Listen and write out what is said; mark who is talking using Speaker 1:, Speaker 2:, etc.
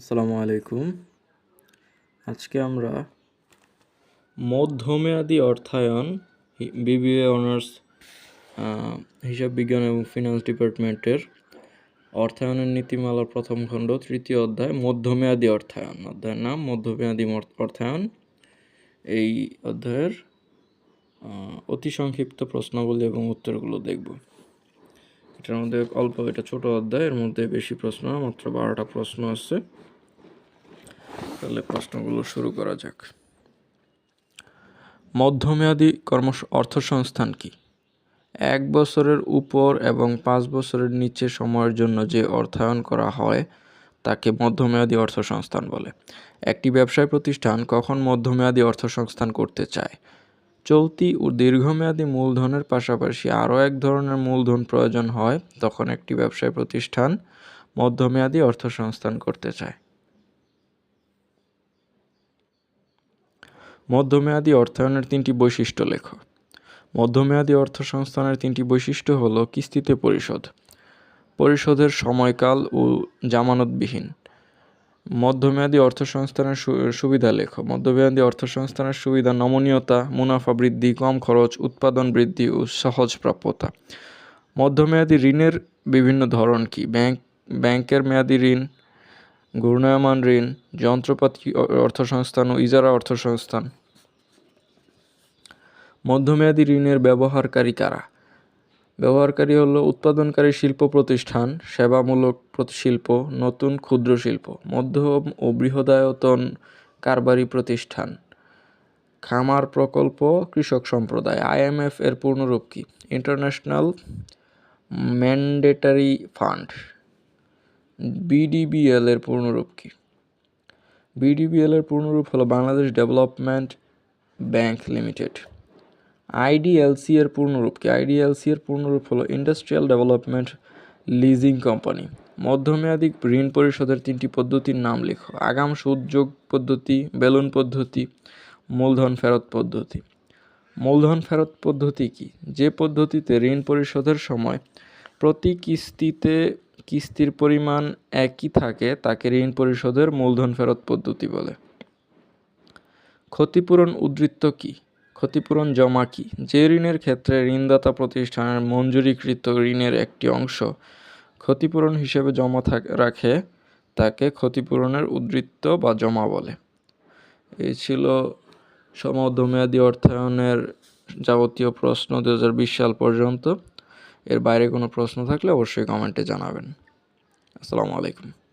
Speaker 1: আসসালামু আলাইকুম। আজকে আমরা মধ্যমেয়াদী অর্থায়ন, বিবিএ অনার্স হিসাব বিজ্ঞান এবং ফিনান্স ডিপার্টমেন্টের অর্থায়নের নীতিমালার প্রথম খণ্ড, তৃতীয় অধ্যায়, মধ্যমেয়াদী অর্থায়ন। অধ্যায়ের নাম মধ্যমেয়াদী অর্থায়ন। এই অধ্যায়ের অতি সংক্ষিপ্ত প্রশ্নাবলী এবং উত্তরগুলো দেখব। এটার মধ্যে অল্প, এটা ছোট অধ্যায় এর মধ্যে বেশি প্রশ্ন, মাত্র বারোটা প্রশ্ন আছে। তাহলে প্রশ্নগুলো শুরু করা যাক। মধ্যমেয়াদী কর্ম অর্থসংস্থান কি? এক বছরের উপর এবং পাঁচ বছরের নিচে সময়ের জন্য যে অর্থায়ন করা হয়, তাকে মধ্যমেয়াদী অর্থসংস্থান বলে। একটি ব্যবসায় প্রতিষ্ঠান কখন মধ্যমেয়াদী অর্থসংস্থান করতে চায়? চলতি ও দীর্ঘমেয়াদী মূলধনের পাশাপাশি আরও এক ধরনের মূলধন প্রয়োজন হয়, তখন একটি ব্যবসায় প্রতিষ্ঠান মধ্যমেয়াদী অর্থসংস্থান করতে চায়। মধ্যমেয়াদী অর্থায়নের তিনটি বৈশিষ্ট্য লেখো। মধ্যমেয়াদী অর্থসংস্থানের তিনটি বৈশিষ্ট্য হল কিস্তিতে পরিশোধ, পরিশোধের সময়কাল ও জামানতবিহীন। মধ্যমেয়াদী অর্থসংস্থানের সুবিধা লেখ। মধ্যমেয়াদী অর্থসংস্থানের সুবিধা নমনীয়তা, মুনাফা বৃদ্ধি, কম খরচ, উৎপাদন বৃদ্ধি ও সহজ প্রাপ্যতা। মধ্যমেয়াদী ঋণের বিভিন্ন ধরন কি? ব্যাংক, ব্যাংকের মেয়াদী ঋণ, ঘূর্ণায়মান ঋণ, যন্ত্রপাতি অর্থসংস্থান ও ইজারা অর্থসংস্থান। মধ্যমেয়াদী ঋণের ব্যবহারকারী কারা? ব্যবহারকারী হলো উৎপাদনকারী শিল্প প্রতিষ্ঠান, সেবামূলক শিল্প, নতুন ক্ষুদ্র শিল্প, মধ্যম ও বৃহদায়তন কারবারি প্রতিষ্ঠান। খামার প্রকল্প, কৃষক সম্প্রদায়, আইএমএফ এর পূর্ণরূপ কি? International mandatory fund. বিডিবিএল এর পূর্ণরূপ কি? বিডিবিএল এর পূর্ণরূপ হলো Bangladesh development bank limited. IDLC এর পূর্ণরূপ কি? আইডিএলসি এর পূর্ণরূপ হলো ইন্ডাস্ট্রিয়াল ডেভেলপমেন্ট লিজিং কোম্পানি মধ্যমেয়াদী ঋণ পরিশোধের তিনটি পদ্ধতির নাম লেখো। আগাম সুদ যোগ পদ্ধতি, বেলুন পদ্ধতি, মূলধন ফেরত পদ্ধতি। মূলধন ফেরত পদ্ধতি কি? যে পদ্ধতিতে ঋণ পরিশোধের সময় প্রতি কিস্তিতে কিস্তির পরিমাণ একই থাকে, তাকে ঋণ পরিশোধের মূলধন ফেরত পদ্ধতি বলে। ক্ষতিপূরণ উদ্বৃত্ত কি? ক্ষতিপূরণ জমা কি? যে ঋণের ক্ষেত্রে ঋণদাতা প্রতিষ্ঠানের মঞ্জুরিকৃত ঋণের একটি অংশ ক্ষতিপূরণ হিসেবে জমা রাখে, তাকে ক্ষতিপূরণের উদ্বৃত্ত বা জমা বলে। এই ছিল সমধ্যমেয়াদী অর্থায়নের যাবতীয় প্রশ্ন দু হাজার বিশ সাল পর্যন্ত। এর বাইরে কোনো প্রশ্ন থাকলে অবশ্যই কমেন্টে জানাবেন। আসসালামু আলাইকুম।